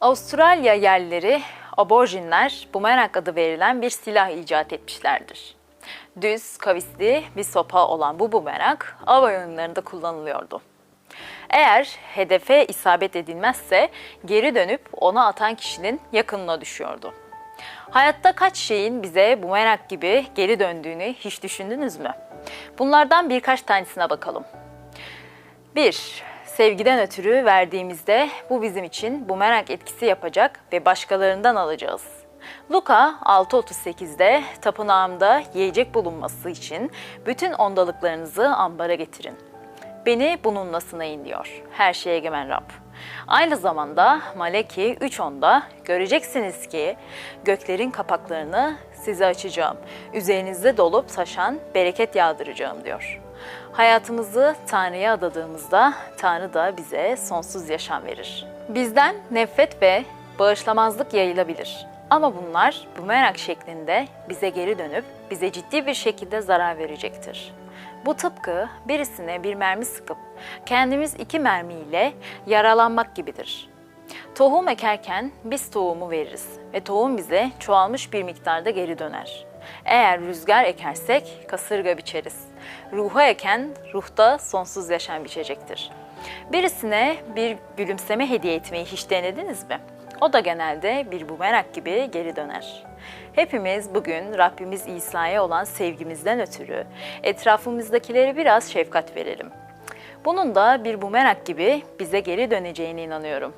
Avustralya yerlileri aborjinler bumerang adı verilen bir silah icat etmişlerdir. Düz, kavisli bir sopa olan bu bumerang av oyunlarında kullanılıyordu. Eğer hedefe isabet edilmezse geri dönüp ona atan kişinin yakınına düşüyordu. Hayatta kaç şeyin bize bumerang gibi geri döndüğünü hiç düşündünüz mü? Bunlardan birkaç tanesine bakalım. 1. Sevgiden ötürü verdiğimizde bu bizim için bumerang etkisi yapacak ve başkalarından alacağız. Luka 6.38'de tapınağımda yiyecek bulunması için bütün ondalıklarınızı ambara getirin. Beni bununla sınayın diyor her şeye egemen Rab. Aynı zamanda Maleki 3.10'da göreceksiniz ki göklerin kapaklarını size açacağım. Üzerinizde dolup taşan bereket yağdıracağım diyor. Hayatımızı Tanrı'ya adadığımızda Tanrı da bize sonsuz yaşam verir. Bizden nefret ve bağışlamazlık yayılabilir. Ama bunlar bumerang şeklinde bize geri dönüp bize ciddi bir şekilde zarar verecektir. Bu tıpkı birisine bir mermi sıkıp kendimiz iki mermiyle yaralanmak gibidir. Tohum ekerken biz tohumu veririz ve tohum bize çoğalmış bir miktarda geri döner. Eğer rüzgar ekersek kasırga biçeriz. Ruha eken ruhta sonsuz yaşam biçecektir. Birisine bir gülümseme hediye etmeyi hiç denediniz mi? O da genelde bir bumerang gibi geri döner. Hepimiz bugün Rabbimiz İsa'ya olan sevgimizden ötürü etrafımızdakilere biraz şefkat verelim. Bunun da bir bumerang gibi bize geri döneceğine inanıyorum.